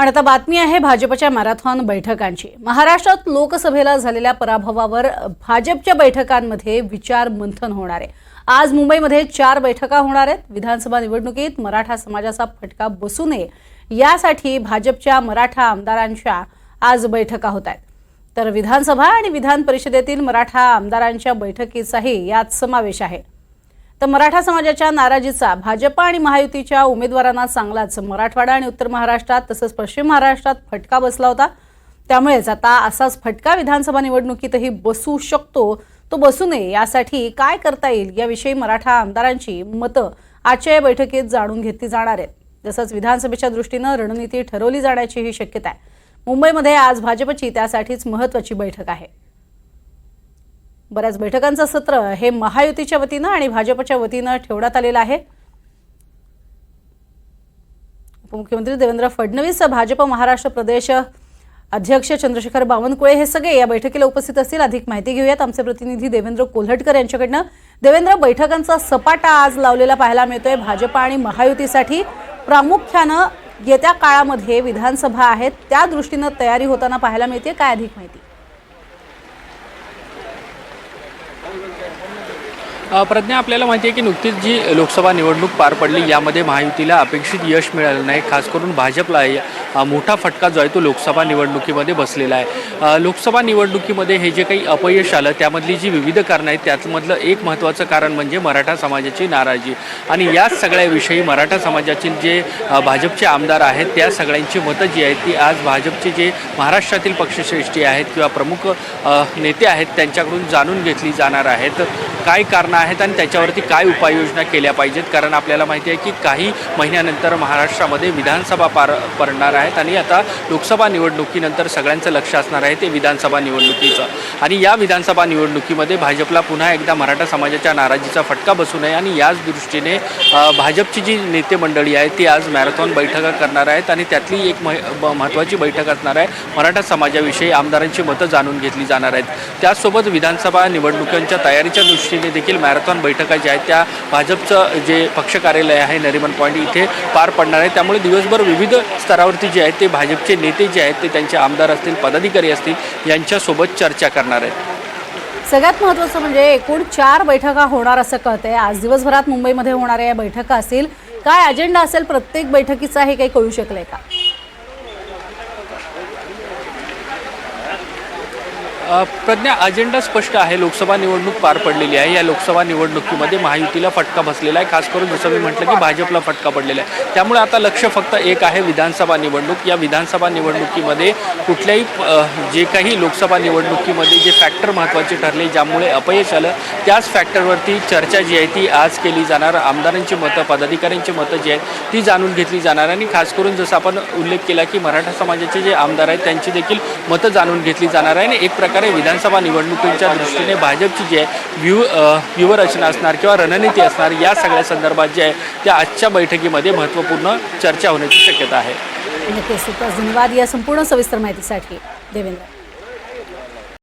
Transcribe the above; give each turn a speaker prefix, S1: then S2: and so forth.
S1: आणि आता बातमी आहे भाजपच्या मॅरेथॉन बैठकांची. महाराष्ट्रात लोकसभेला झालेल्या पराभवावर भाजपच्या बैठकांमध्ये विचार मंथन होणार आहे. आज मुंबईमध्ये चार बैठका होणार आहेत. विधानसभा निवडणुकीत मराठा समाजाचा फटका बसू नये. यासाठी भाजपच्या मराठा आमदारांच्या आज बैठका होत आहेत. तर विधानसभा आणि विधान परिषदेतील मराठा आमदारांच्या बैठकीचाही यात समावेश आहे. तर मराठा समाजाच्या नाराजीचा भाजप आणि महायुतीच्या उमेदवारांना चांगलाच मराठवाडा आणि उत्तर महाराष्ट्रात तसंच पश्चिम महाराष्ट्रात फटका बसला होता. त्यामुळेच आता असाच फटका विधानसभा निवडणुकीतही बसू शकतो. तो बसू नये यासाठी काय करता येईल याविषयी मराठा आमदारांची मतं आजच्या या बैठकीत जाणून घेतली जाणार आहेत. तसंच विधानसभेच्या दृष्टीनं रणनीती ठरवली जाण्याचीही शक्यता आहे. मुंबईमध्ये आज भाजपची त्यासाठीच महत्त्वाची बैठक आहे. बऱ्याच बैठकांचं सत्र हे महायुतीच्या वतीनं आणि भाजपच्या वतीनं ठेवण्यात आलेलं आहे. उपमुख्यमंत्री देवेंद्र फडणवीस भाजप महाराष्ट्र प्रदेश अध्यक्ष चंद्रशेखर बावनकुळे हे सगळे या बैठकीला उपस्थित असतील. अधिक माहिती घेऊयात. आमचे प्रतिनिधी देवेंद्र कोल्हटकर यांच्याकडनं. देवेंद्र बैठकांचा सपाटा आज लावलेला पाहायला मिळतोय. भाजप आणि महायुतीसाठी प्रामुख्यानं येत्या काळामध्ये विधानसभा आहेत. त्या दृष्टीनं तयारी होताना पाहायला मिळते. काय अधिक माहिती?
S2: Thank you. प्रज्ञा आपल्याला माहिती आहे की नुकतीच जी लोकसभा निवडणूक पार पडली यामध्ये महायुतीला अपेक्षित यश मिळालं नाही. खास करून भाजपला मोठा फटका जो आहे तो लोकसभा निवडणुकीमध्ये बसलेला आहे. लोकसभा निवडणुकीमध्ये हे जे काही अपयश आलं त्यामधली जी विविध कारणं आहेत त्यातमधलं एक महत्त्वाचं कारण म्हणजे मराठा समाजाची नाराजी. आणि याच सगळ्याविषयी मराठा समाजातील जे भाजपचे आमदार आहेत त्या सगळ्यांची मतं जी आहेत ती आज भाजपचे जे महाराष्ट्रातील पक्षश्रेष्ठी आहेत किंवा प्रमुख नेते आहेत त्यांच्याकडून जाणून घेतली जाणार आहेत. काय कारणं आहेत आणि त्याच्यावरती काय उपाययोजना केल्या पाहिजेत? कारण आपल्याला माहिती आहे की काही महिन्यानंतर महाराष्ट्रामध्ये विधानसभा पार पडणार आहेत आणि आता लोकसभा निवडणुकीनंतर सगळ्यांचं लक्ष असणार आहे ते विधानसभा निवडणुकीचं. आणि या विधानसभा निवडणुकीमध्ये भाजपला पुन्हा एकदा मराठा समाजाच्या नाराजीचा फटका बसू नये आणि याच दृष्टीने भाजपची जी नेते मंडळी आहे ती आज मॅरेथॉन बैठका करणार आहेत आणि त्यातली एक मह ब- महत्त्वाची बैठक असणार आहे. मराठा समाजाविषयी आमदारांची मतं जाणून घेतली जाणार आहेत. त्याचसोबत विधानसभा निवडणुकांच्या तयारीच्या दृष्टीने देखील मॅरेथॉन बैठका ज्या आहेत त्या भाजपचं जे पक्ष कार्यालय आहे नरिमन पॉईंट इथे पार पडणार आहे. त्यामुळे दिवसभर विविध स्तरावरती जे आहेत ते भाजपचे नेते जे आहेत ते त्यांचे आमदार असतील पदाधिकारी असतील यांच्यासोबत चर्चा करणार आहेत.
S1: सगळ्यात महत्त्वाचं म्हणजे एकूण चार बैठका होणार असं कळतंय. आज दिवसभरात मुंबईमध्ये होणाऱ्या या बैठका असतील. काय अजेंडा असेल प्रत्येक बैठकीचा हे काही कळू शकलंय का?
S2: प्रज्ञा अजेंडा स्पष्ट आहे. लोकसभा निवडणूक पार पडलेली आहे. या लोकसभा निवडणुकीमध्ये महायुतीला फटका बसलेला आहे. खास करून जसं मी म्हटलं की भाजपला फटका पडलेला आहे. त्यामुळे आता लक्ष फक्त एक आहे विधानसभा निवडणूक. या विधानसभा निवडणुकीमध्ये कुठल्याही जे काही लोकसभा निवडणुकीमध्ये जे फॅक्टर महत्त्वाचे ठरले ज्यामुळे अपयश आलं त्याच फॅक्टरवरती चर्चा जी आहे ती आज केली जाणार. आमदारांची मतं पदाधिकाऱ्यांची मतं जी आहेत ती जाणून घेतली जाणार. आणि खास करून जसं आपण उल्लेख केला की मराठा समाजाचे जे आमदार आहेत त्यांची देखील मतं जाणून घेतली जाणार आहे. आणि एक प्रकार विधानसभा निवडणुकीच्या दृष्टीने भाजपची जी आहे व्यूह व्यूहरचना असणार किंवा रणनीती असणार या सगळ्या संदर्भात जे आहे त्या आजच्या बैठकीमध्ये महत्त्वपूर्ण चर्चा होण्याची शक्यता आहे.
S1: नक्कीच धन्यवाद या संपूर्ण सविस्तर माहितीसाठी देवेंद्र.